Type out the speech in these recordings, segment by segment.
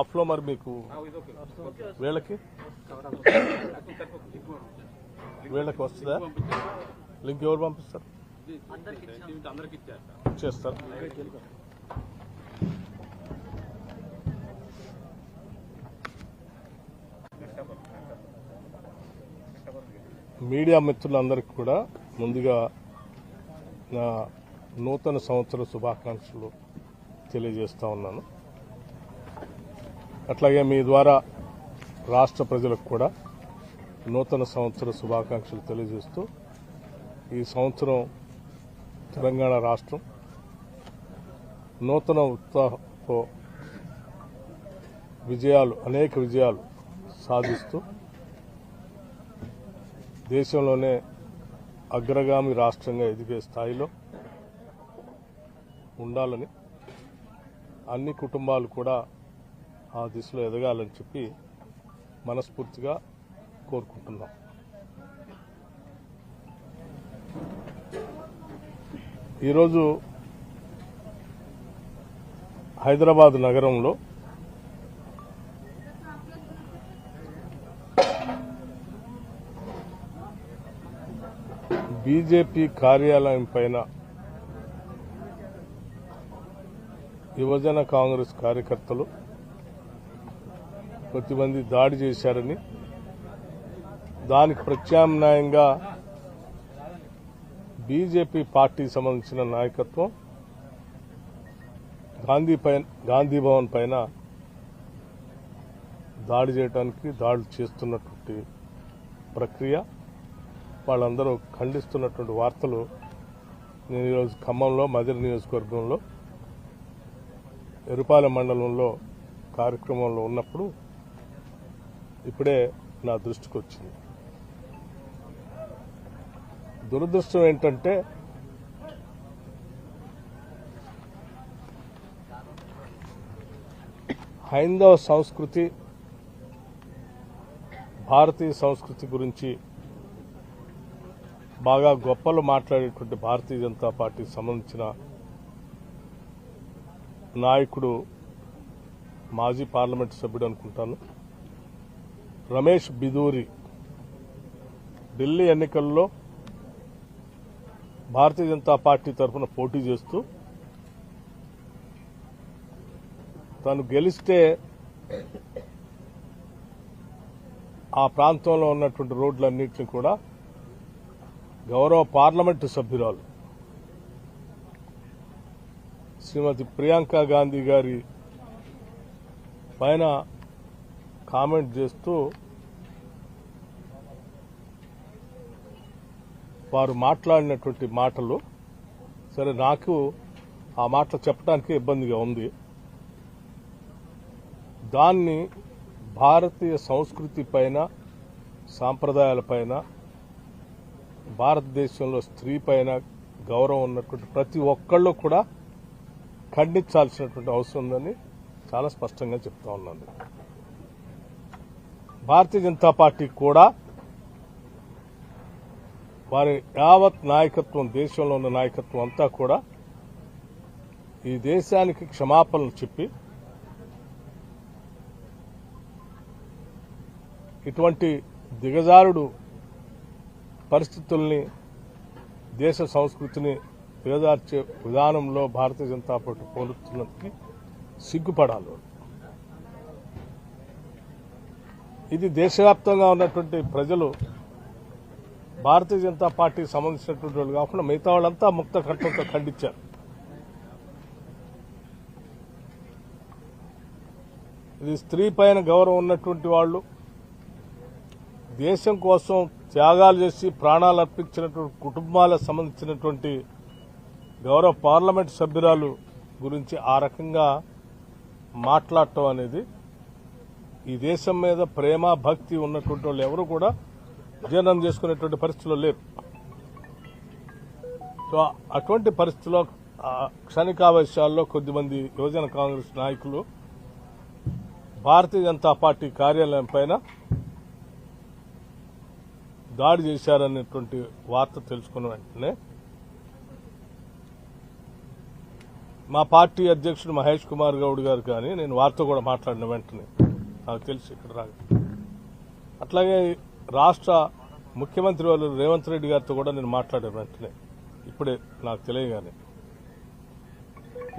ఆఫ్లో మరి మీకు వీళ్ళకి? వీళ్ళకి వస్తుందా? లింక్ ఎవరు పంపిస్తారు? చేస్తారు. మీడియా మిత్రులందరికీ కూడా ముందుగా నా నూతన సంవత్సర శుభాకాంక్షలు తెలియజేస్తూ ఉన్నాను. అట్లాగే మీ ద్వారా రాష్ట్ర ప్రజలకు కూడా నూతన సంవత్సర శుభాకాంక్షలు తెలియజేస్తూ ఈ సంవత్సరం తెలంగాణ రాష్ట్రం నూతన ఉత్సాహంతో విజయాలు అనేక విజయాలు సాధిస్తూ దేశంలోనే అగ్రగామి రాష్ట్రంగా ఎదిగే స్థాయిలో ఉండాలని అన్ని కుటుంబాలు కూడా ఆ దిశలో ఎదగాలని చెప్పి మనస్ఫూర్తిగా కోరుకుంటున్నాం. ఈరోజు హైదరాబాద్ నగరంలో బీజేపీ కార్యాలయం పైన యువజన కాంగ్రెస్ కార్యకర్తలు కొద్దిమంది దాడి చేశారని దానికి ప్రత్యామ్నాయంగా బీజేపీ పార్టీకి సంబంధించిన నాయకత్వం గాంధీ పైన గాంధీ భవన్ పైన దాడి చేయడానికి దాడులు చేస్తున్నటువంటి ప్రక్రియ. వాళ్ళందరూ ఖండిస్తున్నటువంటి వార్తలు నేను ఈరోజు ఖమ్మంలో మధుర నియోజకవర్గంలో ఎరుపాలెం మండలంలో కార్యక్రమంలో ఉన్నప్పుడు ఇప్పుడే నా దృష్టికి వచ్చింది. దురదృష్టం ఏంటంటే హైందవ సంస్కృతి భారతీయ సంస్కృతి గురించి బాగా గొప్పలు మాట్లాడేటువంటి భారతీయ జనతా పార్టీకి సంబంధించిన నాయకుడు మాజీ పార్లమెంట్ సభ్యుడు అనుకుంటాను. రమేష్ బిదూరి ఢిల్లీ ఎన్నికల్లో భారతీయ జనతా పార్టీ తరఫున పోటీ చేస్తూ తను గెలిస్తే ఆ ప్రాంతంలో ఉన్నటువంటి రోడ్లన్నింటినీ కూడా గౌరవ పార్లమెంటు సభ్యురాలు శ్రీమతి ప్రియాంక గాంధీ గారి పైన కామెంట్ చేస్తూ వారు మాట్లాడినటువంటి మాటలు సరే నాకు ఆ మాటలు చెప్పడానికి ఇబ్బందిగా ఉంది. దాన్ని భారతీయ సంస్కృతి పైన సాంప్రదాయాల పైన భారతదేశంలో స్త్రీ పైన గౌరవం ఉన్నటువంటి ప్రతి ఒక్కళ్ళు కూడా ఖండించాల్సినటువంటి అవసరం ఉందని చాలా స్పష్టంగా చెప్తా ఉన్నాను. భారతీయ జనతా పార్టీ కూడా వారి యావత్ నాయకత్వం దేశంలో ఉన్న నాయకత్వం అంతా కూడా ఈ దేశానికి క్షమాపణలు చెప్పి ఇటువంటి దిగజారుడు పరిస్థితుల్ని దేశ సంస్కృతిని పేదార్చే విధానంలో భారతీయ జనతా పార్టీ పోలుతున్నది సిగ్గుపడాలి. ఇది దేశవ్యాప్తంగా ఉన్నటువంటి ప్రజలు భారతీయ జనతా పార్టీకి సంబంధించినటువంటి వాళ్ళు కాకుండా మిగతా వాళ్ళంతా ముక్త కట్టంతో ఖండించారు. ఇది స్త్రీ పైన గౌరవం ఉన్నటువంటి వాళ్ళు దేశం కోసం త్యాగాలు చేసి ప్రాణాలు అర్పించినటువంటి కుటుంబాలకు సంబంధించినటువంటి గౌరవ పార్లమెంట్ సభ్యురాలు గురించి ఆ రకంగా మాట్లాడటం అనేది ఈ దేశం మీద ప్రేమ భక్తి ఉన్నటువంటి వాళ్ళు ఎవరు కూడా జీర్ణం చేసుకునేటువంటి పరిస్థితుల్లో లేరు. సో అటువంటి పరిస్థితుల్లో ఆ క్షణికావేశాల్లో కొద్దిమంది యువజన కాంగ్రెస్ నాయకులు భారతీయ జనతా పార్టీ కార్యాలయం పైన దాడి చేశారనేటువంటి వార్త తెలుసుకున్న వెంటనే మా పార్టీ అధ్యక్షుడు మహేష్ కుమార్ గౌడ్ గారు కానీ నేను వారితో కూడా మాట్లాడిన వెంటనే. నాకు తెలిసి ఇక్కడ రా అట్లాగే రాష్ట్ర ముఖ్యమంత్రి వాళ్ళు రేవంత్ రెడ్డి గారితో కూడా నేను మాట్లాడాను వెంటనే. ఇప్పుడే నాకు తెలియగానే.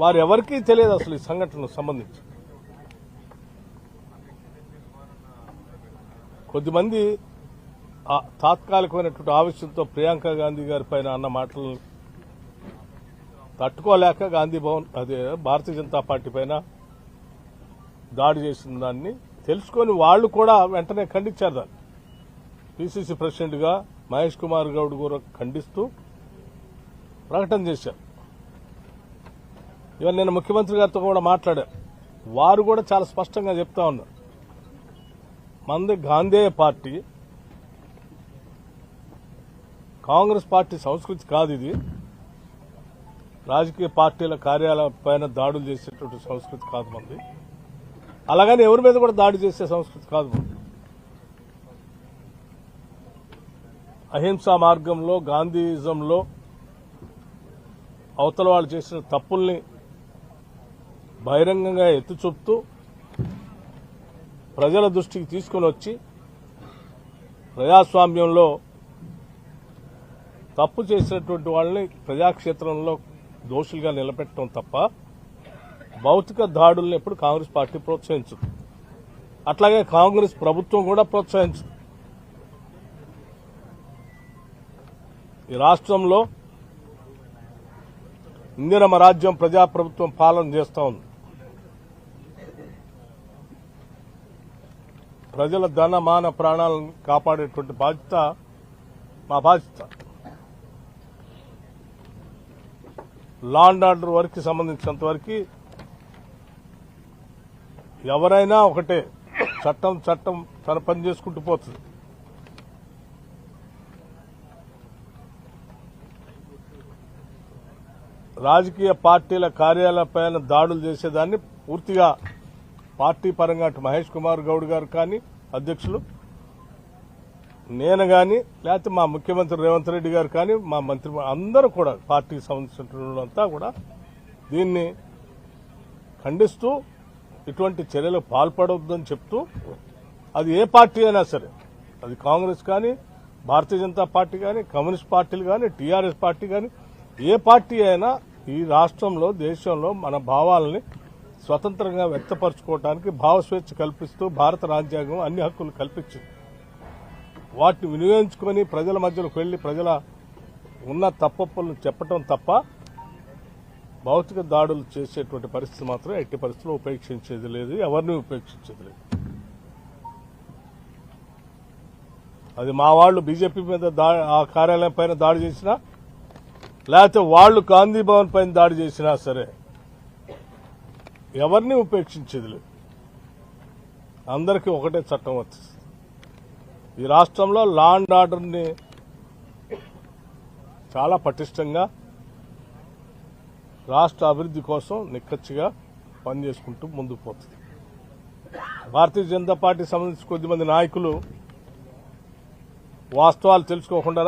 వారు ఎవరికీ తెలియదు అసలు ఈ సంఘటనకు సంబంధించి. కొద్దిమంది ఆ తాత్కాలికమైనటువంటి ఆవేశంతో ప్రియాంక గాంధీ గారి పైన అన్న మాటలు తట్టుకోలేక గాంధీ భవన్ అదే భారతీయ జనతా పార్టీ పైన దాడి చేసిన దాన్ని తెలుసుకొని వాళ్ళు కూడా వెంటనే ఖండించారు దాన్ని. పిసిసి ప్రెసిడెంట్గా మహేష్ కుమార్ గౌడ్ కూడా ఖండిస్తూ ప్రకటన చేశారు. ఇవన్నీ నేను ముఖ్యమంత్రి గారితో కూడా మాట్లాడాను. వారు కూడా చాలా స్పష్టంగా చెప్తా ఉన్నారు. మంది గాంధేయ పార్టీ కాంగ్రెస్ పార్టీ సంస్కృతి కాదు ఇది. రాజకీయ పార్టీల కార్యాలయం పైన దాడులు చేసేటువంటి సంస్కృతి కాదు మంది. అలాగని ఎవరి మీద కూడా దాడి చేసే సంస్కృతి కాదు మంది. అహింసా మార్గంలో గాంధీయిజంలో అవతల వాళ్ళు చేసిన తప్పుల్ని బహిరంగంగా ఎత్తి చూపుతూ ప్రజల దృష్టికి తీసుకొని వచ్చి ప్రజాస్వామ్యంలో తప్పు చేసినటువంటి వాళ్ళని ప్రజాక్షేత్రంలో దోషులుగా నిలబెట్టడం తప్ప భౌతిక దాడుల్ని ఎప్పుడు కాంగ్రెస్ పార్టీ ప్రోత్సహించదు. అట్లాగే కాంగ్రెస్ ప్రభుత్వం కూడా ప్రోత్సహించదు. ఈ రాష్ట్రంలో ఇందిరమ రాజ్యం ప్రజాప్రభుత్వం పాలన చేస్తా ఉంది. ప్రజల ధన మాన ప్రాణాలను కాపాడేటువంటి బాధ్యత మా బాధ్యత. లా అండ్ ఆర్డర్ వరకు సంబంధించినంత వరకు ఎవరైనా ఒకటే చట్టం చట్టం తన పని చేసుకుంటూ పోతుంది. రాజకీయ పార్టీల కార్యాలయాలపైన దాడులు చేసేదాన్ని పూర్తిగా పార్టీ పరంగా అటు మహేష్ కుమార్ గౌడ్ గారు కానీ అధ్యక్షులు నేను కానీ లేకపోతే మా ముఖ్యమంత్రి రేవంత్ రెడ్డి గారు కానీ మా మంత్రి అందరూ కూడా పార్టీకి సంబంధించిన అంతా కూడా దీన్ని ఖండిస్తూ ఇటువంటి చర్యలకు పాల్పడవద్దని చెప్తూ అది ఏ పార్టీ అయినా సరే అది కాంగ్రెస్ కానీ భారతీయ జనతా పార్టీ కానీ కమ్యూనిస్ట్ పార్టీలు కానీ టీఆర్ఎస్ పార్టీ కానీ ఏ పార్టీ అయినా ఈ రాష్ట్రంలో దేశంలో మన భావాలని స్వతంత్రంగా వ్యక్తపరచుకోవడానికి భావస్వేచ్ఛ కల్పిస్తూ భారత రాజ్యాంగం అన్ని హక్కులు కల్పించింది. వాటిని వినియోగించుకొని ప్రజల మధ్యలోకి వెళ్ళి ప్రజల ఉన్న తప్పప్పులను చెప్పటం తప్ప భౌతిక దాడులు చేసేటువంటి పరిస్థితి మాత్రం ఎట్టి పరిస్థితుల్లో ఉపేక్షించేది లేదు ఎవరిని ఉపేక్షించేది లేదు. అది మా వాళ్ళు బీజేపీ మీద ఆ కార్యాలయం పైన దాడి చేసినా లేకపోతే వాళ్ళు గాంధీ భవన్ పైన దాడి చేసినా సరే ఎవరిని ఉపేక్షించేది లేదు. అందరికీ ఒకటే చట్టం వచ్చింది. ఈ రాష్ట్రంలో లా అండ్ ఆర్డర్ని చాలా పటిష్టంగా రాష్ట్ర అభివృద్ధి కోసం నిక్కచ్చిగా పనిచేసుకుంటూ ముందుకు పోతుంది. భారతీయ జనతా పార్టీ సంబంధించి కొద్దిమంది నాయకులు వాస్తవాలు తెలుసుకోకుండా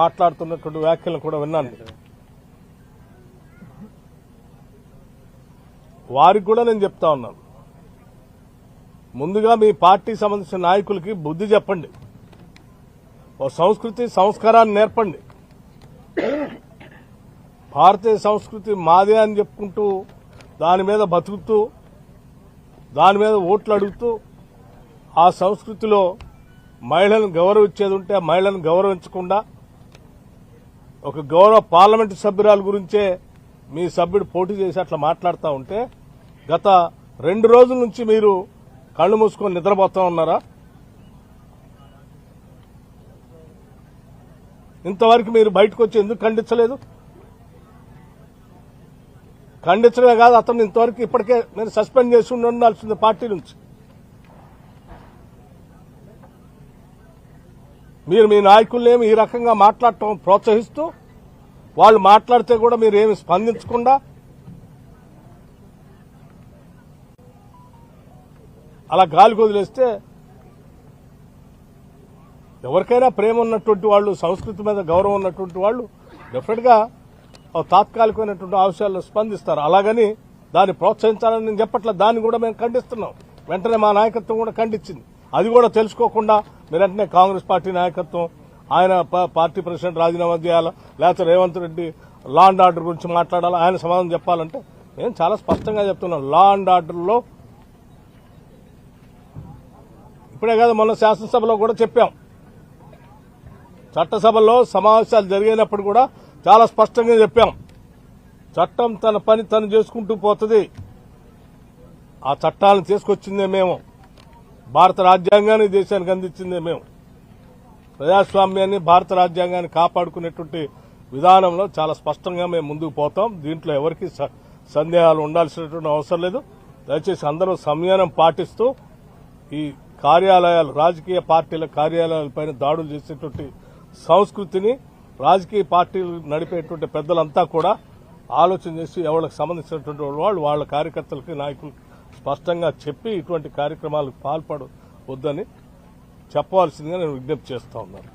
మాట్లాడుతున్నటువంటి వ్యాఖ్యలను కూడా విన్నాను. వారికి కూడా నేను చెప్తా ఉన్నాను. ముందుగా మీ పార్టీ సంబంధించిన నాయకులకి బుద్ధి చెప్పండి. ఓ సంస్కృతి సంస్కారాన్ని నేర్పండి. భారతీయ సంస్కృతి మాదే అని చెప్పుకుంటూ దాని మీద బతుకుతూ దాని మీద ఓట్లు అడుగుతూ ఆ సంస్కృతిలో మహిళలను గౌరవించేది ఉంటే ఆ మహిళలను గౌరవించకుండా ఒక గౌరవ పార్లమెంటు సభ్యురాల గురించే మీ సభ్యుడు పోటీ చేసి అట్లా మాట్లాడుతూ ఉంటే గత రెండు రోజుల నుంచి మీరు కళ్ళు మూసుకొని నిద్రపోతా ఉన్నారా? ఇంతవరకు మీరు బయటకు వచ్చి ఎందుకు ఖండించలేదు? ఖండించడమే కాదు అతను ఇంతవరకు ఇప్పటికే నేను సస్పెండ్ చేసి ఉండాల్సింది పార్టీ నుంచి. మీరు మీ నాయకుల్నేమి ఈ రకంగా మాట్లాడటం ప్రోత్సహిస్తూ వాళ్ళు మాట్లాడితే కూడా మీరు ఏమి స్పందించకుండా అలా గాలి వదిలేస్తే ఎవరికైనా ప్రేమ ఉన్నటువంటి వాళ్ళు సంస్కృతి మీద గౌరవం ఉన్నటువంటి వాళ్ళు డెఫినెట్గా తాత్కాలికమైనటువంటి అంశాల్లో స్పందిస్తారు. అలాగని దాన్ని ప్రోత్సహించాలని నేను చెప్పట్లేదు దాన్ని కూడా మేము ఖండిస్తున్నాం. వెంటనే మా నాయకత్వం కూడా ఖండించింది. అది కూడా తెలుసుకోకుండా మీరంటనే కాంగ్రెస్ పార్టీ నాయకత్వం ఆయన ప- పార్టీ ప్రెసిడెంట్ రాజీనామా చేయాలా లేకపోతే Revanth Reddy law and order గురించి మాట్లాడాలా ఆయన సమాధానం చెప్పాలంటే నేను చాలా స్పష్టంగా చెప్తున్నాం లా అండ్ ఆర్డర్లో ఇప్పుడే కాదు మొన్న శాసనసభలో కూడా చెప్పాం. చట్టసభలో సమావేశాలు జరిగినప్పుడు కూడా చాలా స్పష్టంగా చెప్పాం. చట్టం తన పని తను చేసుకుంటూ పోతుంది. ఆ చట్టాలను తీసుకొచ్చిందే మేము. భారత రాజ్యాంగాన్ని దేశానికి అందించిందే మేము. ప్రజాస్వామ్యాన్ని భారత రాజ్యాంగాన్ని కాపాడుకునేటువంటి విధానంలో చాలా స్పష్టంగా మేము ముందుకు పోతాం. దీంట్లో ఎవరికి స- సందేహాలు ఉండాల్సినటువంటి అవసరం లేదు. దయచేసి అందరూ సంయమనం పాటిస్తూ ఈ కార్యాలయాలు రాజకీయ పార్టీల కార్యాలయాలపైన దాడులు చేసేటువంటి సంస్కృతిని రాజకీయ పార్టీలు నడిపేటువంటి పెద్దలంతా కూడా ఆలోచన చేసి ఎవరికి సంబంధించినటువంటి వాళ్ళు వాళ్ళ కార్యకర్తలకి నాయకులకి స్పష్టంగా చెప్పి ఇటువంటి కార్యక్రమాలకు పాల్పడవద్దని చెప్పవలసిందిగా నేను విజ్ఞప్తి చేస్తా ఉన్నాను.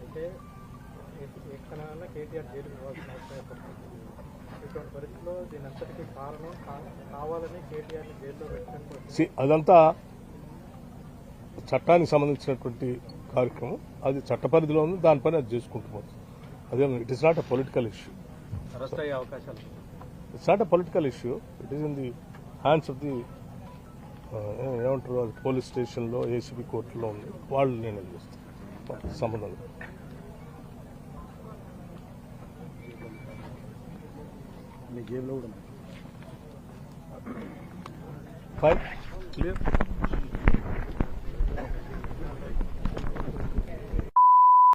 అయితే ఇటువంటి పరిస్థితిలో దీని అంతటికీ కారణం కా- కావాలని కేటీఆర్ని జైల్లో పెట్టడానికి సి- అదంతా చట్టానికి సంబంధించినటువంటి కార్యక్రమం. అది చట్ట పరిధిలో ఉంది దానిపైన అది చేసుకుంటూ పోతుంది. అదే it is not a political issue arrest అయ్యే అవకాశాలు it's not a political issue it is in the hands of the ఏమంటారు అది పోలీస్ స్టేషన్లో ఏసీబీ కోర్టులో ఉంది. వాళ్ళు నేను చేస్తాను సంబంధం లేదు. మీ జైల్లో కూడా ఫైన్ క్లియర్